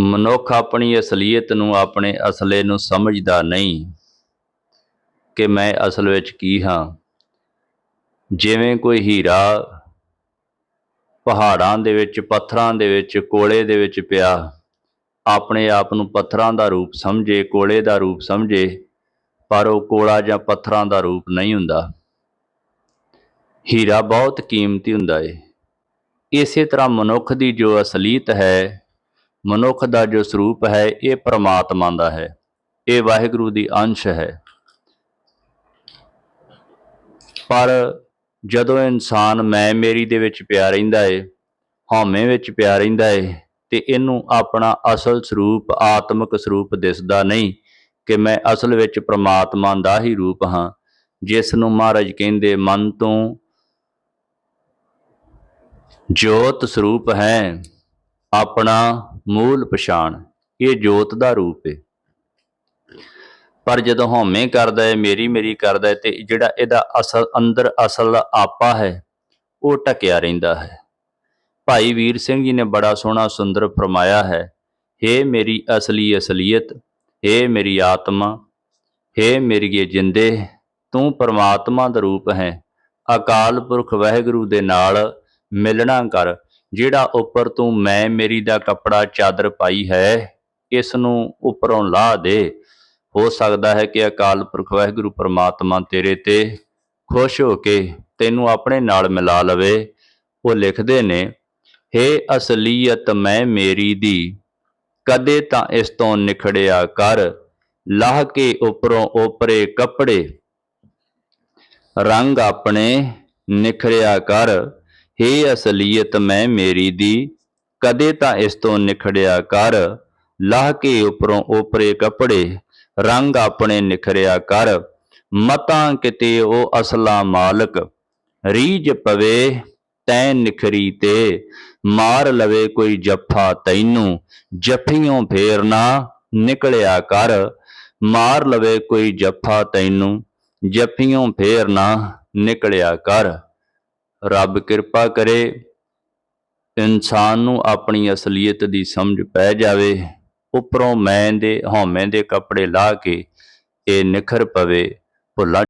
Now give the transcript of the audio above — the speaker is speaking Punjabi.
ਮਨੁੱਖ ਆਪਣੀ ਅਸਲੀਅਤ ਨੂੰ ਆਪਣੇ ਅਸਲੇ ਨੂੰ ਸਮਝਦਾ ਨਹੀਂ ਕਿ ਮੈਂ ਅਸਲ ਵਿੱਚ ਕੀ ਹਾਂ। ਜਿਵੇਂ ਕੋਈ ਹੀਰਾ ਪਹਾੜਾਂ ਦੇ ਵਿੱਚ, ਪੱਥਰਾਂ ਦੇ ਵਿੱਚ, ਕੋਲੇ ਦੇ ਵਿੱਚ ਪਿਆ, ਆਪਣੇ ਆਪ ਨੂੰ ਪੱਥਰਾਂ ਦਾ ਰੂਪ ਸਮਝੇ, ਕੋਲੇ ਦਾ ਰੂਪ ਸਮਝੇ, ਪਰ ਉਹ ਕੋਲਾ ਜਾਂ ਪੱਥਰਾਂ ਦਾ ਰੂਪ ਨਹੀਂ ਹੁੰਦਾ। ਹੀਰਾ ਬਹੁਤ ਕੀਮਤੀ ਹੁੰਦਾ ਏ। ਇਸੇ ਤਰ੍ਹਾਂ ਮਨੁੱਖ ਦੀ ਜੋ ਅਸਲੀਅਤ ਹੈ ਮਨੁੱਖ ਦਾ ਜੋ ਸਰੂਪ ਹੈ, ਇਹ ਪ੍ਰਮਾਤਮਾ ਦਾ ਹੈ। ਇਹ ਵਾਹਿਗੁਰੂ ਦੀ ਅੰਸ਼ ਹੈ। ਪਰ ਜਦੋਂ ਇਨਸਾਨ ਮੈਂ ਮੇਰੀ ਦੇ ਵਿੱਚ ਪਿਆ ਰਹਿੰਦਾ ਏ, ਹਉਮੈ ਵਿੱਚ ਪਿਆ ਰਹਿੰਦਾ ਏ, ਤੇ ਇਹਨੂੰ ਆਪਣਾ ਅਸਲ ਸਰੂਪ, ਆਤਮਿਕ ਸਰੂਪ ਦਿਸਦਾ ਨਹੀਂ ਕਿ ਮੈਂ ਅਸਲ ਵਿੱਚ ਪ੍ਰਮਾਤਮਾ ਦਾ ਹੀ ਰੂਪ ਹਾਂ, ਜਿਸ ਨੂੰ ਮਹਾਰਾਜ ਕਹਿੰਦੇ, ਮਨ ਤੋਂ ਜੋਤ ਸਰੂਪ ਹੈ, ਆਪਣਾ ਮੂਲ ਪਛਾਣ ਇਹ ਜੋਤ ਦਾ ਰੂਪ ਹੈ ਪਰ ਜਦੋਂ ਹਉਮੈ ਕਰਦਾ ਹੈ ਮੇਰੀ ਮੇਰੀ ਕਰਦਾ ਹੈ ਤੇ ਜਿਹੜਾ ਇਹਦਾ ਅਸਲ ਅੰਦਰ ਅਸਲ ਆਪਾ ਹੈ ਉਹ ਟਕਿਆ ਰਹਿੰਦਾ ਹੈ ਭਾਈ ਵੀਰ ਸਿੰਘ ਜੀ ਨੇ ਬੜਾ ਸੋਹਣਾ ਸੁੰਦਰ ਫਰਮਾਇਆ ਹੈ हे ਮੇਰੀ ਅਸਲੀ ਅਸਲੀਅਤ हे ਮੇਰੀ ਆਤਮਾ हे ਮੇਰੀਏ ਜਿੰਦੇ ਤੂੰ ਪਰਮਾਤਮਾ ਦਾ ਰੂਪ ਹੈ ਅਕਾਲ ਪੁਰਖ ਵਾਹਿਗੁਰੂ ਦੇ ਨਾਲ ਮਿਲਣਾ ਕਰ ਜਿਹੜਾ ਉੱਪਰ ਤੂੰ ਮੈਂ ਮੇਰੀ ਦਾ ਕੱਪੜਾ ਚਾਦਰ ਪਾਈ ਹੈ, ਇਸ ਨੂੰ ਉੱਪਰੋਂ ਲਾਹ ਦੇ। ਹੋ ਸਕਦਾ ਹੈ ਕਿ ਅਕਾਲ ਪੁਰਖ ਵਾਹਿਗੁਰੂ ਪ੍ਰਮਾਤਮਾ ਤੇਰੇ ਤੇ ਖੁਸ਼ ਹੋ ਕੇ ਤੈਨੂੰ ਆਪਣੇ ਨਾਲ ਮਿਲਾ ਲਵੇ। ਉਹ ਲਿਖਦੇ ਨੇ हे ਅਸਲੀਅਤ ਮੈਂ ਮੇਰੀ ਦੀ, ਕਦੇ ਤਾਂ ਇਸ ਤੋਂ ਨਿਖੜਿਆ ਕਰ। ਲਾਹ ਕੇ ਉੱਪਰੋਂ ਉਪਰੇ ਕੱਪੜੇ, ਰੰਗ ਆਪਣੇ ਨਿਖਰਿਆ ਕਰ। ਹੇ ਅਸਲੀਅਤ ਮੈਂ ਮੇਰੀ ਦੀ, ਕਦੇ ਤਾਂ ਇਸ ਤੋਂ ਨਿਖੜਿਆ ਕਰ। ਲਾਹ ਕੇ ਉਪਰੋਂ ਓਪਰੇ ਕੱਪੜੇ, ਰੰਗ ਆਪਣੇ ਨਿਖਰਿਆ ਕਰ। ਮਤਾਂ ਕਿਤੇ ਉਹ ਅਸਲਾ ਮਾਲਕ ਰੀਜ ਪਵੇ ਤੈ ਨਿਖਰੀ ਤੇ। ਮਾਰ ਲਵੇ ਕੋਈ ਜੱਫਾ ਤੈਨੂੰ, ਜੱਫੀਓਂ ਫੇਰਨਾ ਨਿਕਲਿਆ ਕਰ। ਮਾਰ ਲਵੇ ਕੋਈ ਜੱਫਾ ਤੈਨੂੰ, ਜੱਫੀਓਂ ਫੇਰਨਾ ਨਿਕਲਿਆ ਕਰ। ਰੱਬ ਕਿਰਪਾ ਕਰੇ, ਇਨਸਾਨ ਨੂੰ ਆਪਣੀ ਅਸਲੀਅਤ ਦੀ ਸਮਝ ਪੈ ਜਾਵੇ, ਉਪਰੋਂ ਮੈਂ ਦੇ ਹਉਮੈ ਦੇ ਕੱਪੜੇ ਲਾ ਕੇ ਇਹ ਨਿਖਰ ਪਵੇ, ਭੁੱਲਾਂ